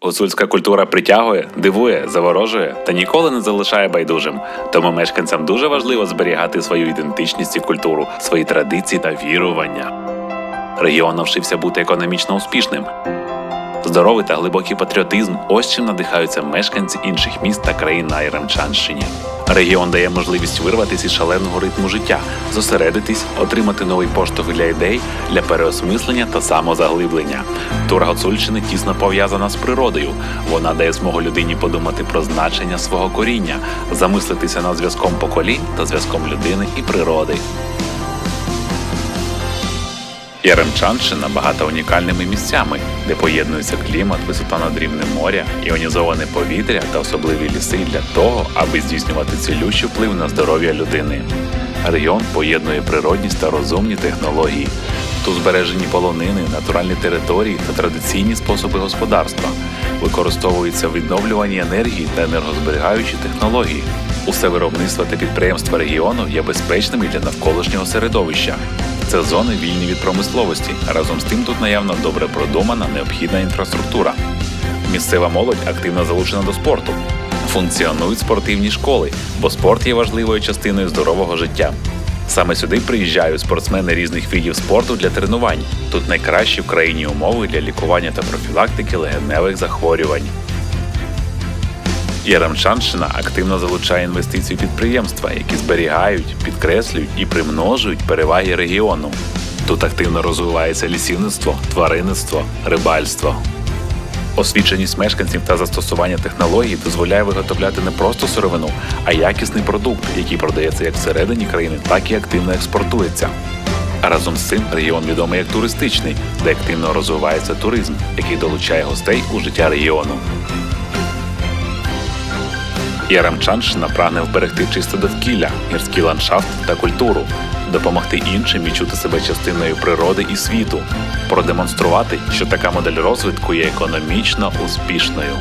Гуцульська культура притягує, дивує, заворожує та ніколи не залишає байдужим. Тому мешканцям дуже важливо зберігати свою ідентичність і культуру, свої традиції та вірування. Регіон навчився бути економічно успішним. Здоровий та глибокий патріотизм ось чим надихаються мешканці інших міст та країн на Яремчанщині. Регіон дає можливість вирватися із шаленого ритму життя, зосередитись, отримати новий поштовх для ідей, для переосмислення та самозаглиблення. Тура Гуцульщини тісно пов'язана з природою. Вона дає змогу людині подумати про значення свого коріння, замислитися над зв'язком поколінь та зв'язком людини і природи. Яремчанщина багата унікальними місцями, де поєднується клімат, висота над рівнем моря, іонізоване повітря та особливі ліси для того, аби здійснювати цілющий вплив на здоров'я людини. Регіон поєднує природність та розумні технології. Тут збережені полонини, натуральні території та традиційні способи господарства. Використовуються відновлювані енергії та енергозберігаючі технології. Усе виробництво та підприємства регіону є безпечними для навколишнього середовища. Це зони вільні від промисловості. Разом з тим тут наявно добре продумана необхідна інфраструктура. Місцева молодь активно залучена до спорту. Функціонують спортивні школи, бо спорт є важливою частиною здорового життя. Саме сюди приїжджають спортсмени різних видів спорту для тренувань. Тут найкращі в країні умови для лікування та профілактики легеневих захворювань. Яремчанщина активно залучає інвестиції в підприємства, які зберігають, підкреслюють і примножують переваги регіону. Тут активно розвивається лісівництво, тваринництво, рибальство. Освіченість мешканців та застосування технологій дозволяє виготовляти не просто сировину, а якісний продукт, який продається як всередині країни, так і активно експортується. Разом з цим регіон відомий як туристичний, де активно розвивається туризм, який долучає гостей у життя регіону. Яремчанщина прагне вберегти чисте довкілля, гірський ландшафт та культуру, допомогти іншим відчути себе частиною природи і світу, продемонструвати, що така модель розвитку є економічно успішною.